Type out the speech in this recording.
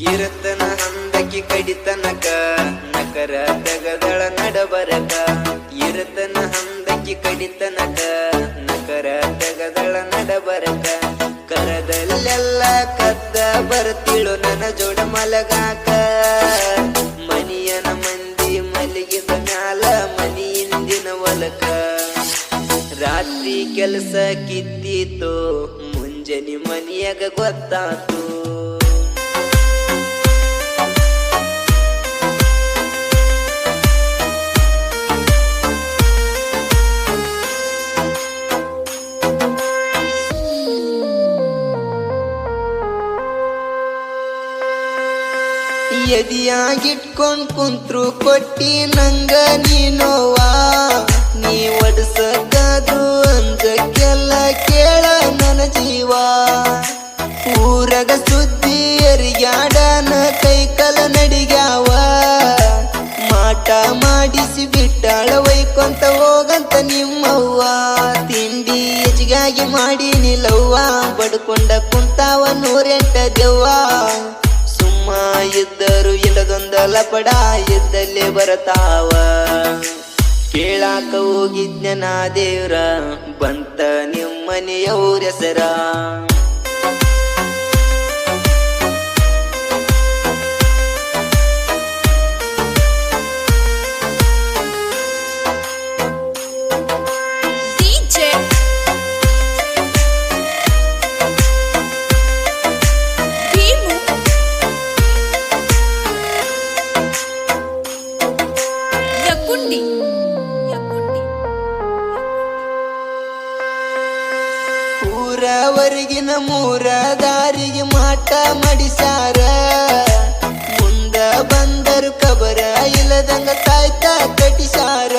ಇರತನ ಹಂದಕಿ ಕಡಿತನಕ, ನಕರ ತೆಗದಳ ನಡಬರಕ. ಇರತನ ಹಂದಕಿ ಕಡಿತನಕ, ನಕರ ತೆಗದಳ ನಡಬರಕ. ಕರದಲ್ಲೆಲ್ಲ ಕದ್ದ ಬರ್ತಿಳು ನನ ಜೋಡ ಮಲಗಾಕ. ಮನಿಯನ ಮಂದಿ ಮಲಗಿದ ಮ್ಯಾಲ ಮನಿಯಿಂದಿನ ಒಲಕ. ರಾತ್ರಿ ಕೆಲಸ ಕಿತ್ತಿತು ಮುಂಜಾನೆ ಮನಿಯಾಗ ಗೊತ್ತಾತು. ಎದಿಯಾಗಿಟ್ಕೊಂಡ್ ಕುಂತ್ರು ಕೊಟ್ಟಿ ನಂಗ ನೀನೋವಾ. ನೀ ಒಡ್ಸಕಾದ್ರು ಅಂದಕ್ಕೆಲ್ಲ ಕೇಳ ನನ್ನ ಜೀವ. ಊರಗ ಸುದ್ದಿ ಎರಿಯಾಡನ ಕೈ ಕಲ ನಡಿಗ್ಯಾವ. ಮಾಟ ಮಾಡಿಸಿ ಬಿಟ್ಟಾಳ ವೈಕೊಂತ ಹೋಗಂತ ನಿಮ್ಮವ್ವ. ತಿಂಡಿ ಹೆಚ್ಚಿಗಾಗಿ ಮಾಡಿ ನಿಲ್ಲವ್ವ. ಬಡ್ಕೊಂಡ ಕುಂತಾವ ನೂರೆಂಟ ದೆವ್ವ. ಸುಮ್ಮ ಇದ್ದರು ಇಲ್ಲದೊಂದಲ ಎದ್ದಲ್ಲೇ ಬರ್ತಾವ. ಕೇಳಾಕ ಹೋಗಿದ್ನ ದೇವ್ರ ಬಂತ ನಿಮ್ಮನೆಯವ್ರ ಹೆಸರ. ಊರವರೆಗಿನ ಮೂರ ದಾರಿಗೆ ಮಾಟ ಮಡಿಸಾರ ಮುಂದ ಬಂದರು ಕಬರ ಇಲ್ಲದಂಗ ಕಾಯ್ತಾ ಕಟಿಸಾರ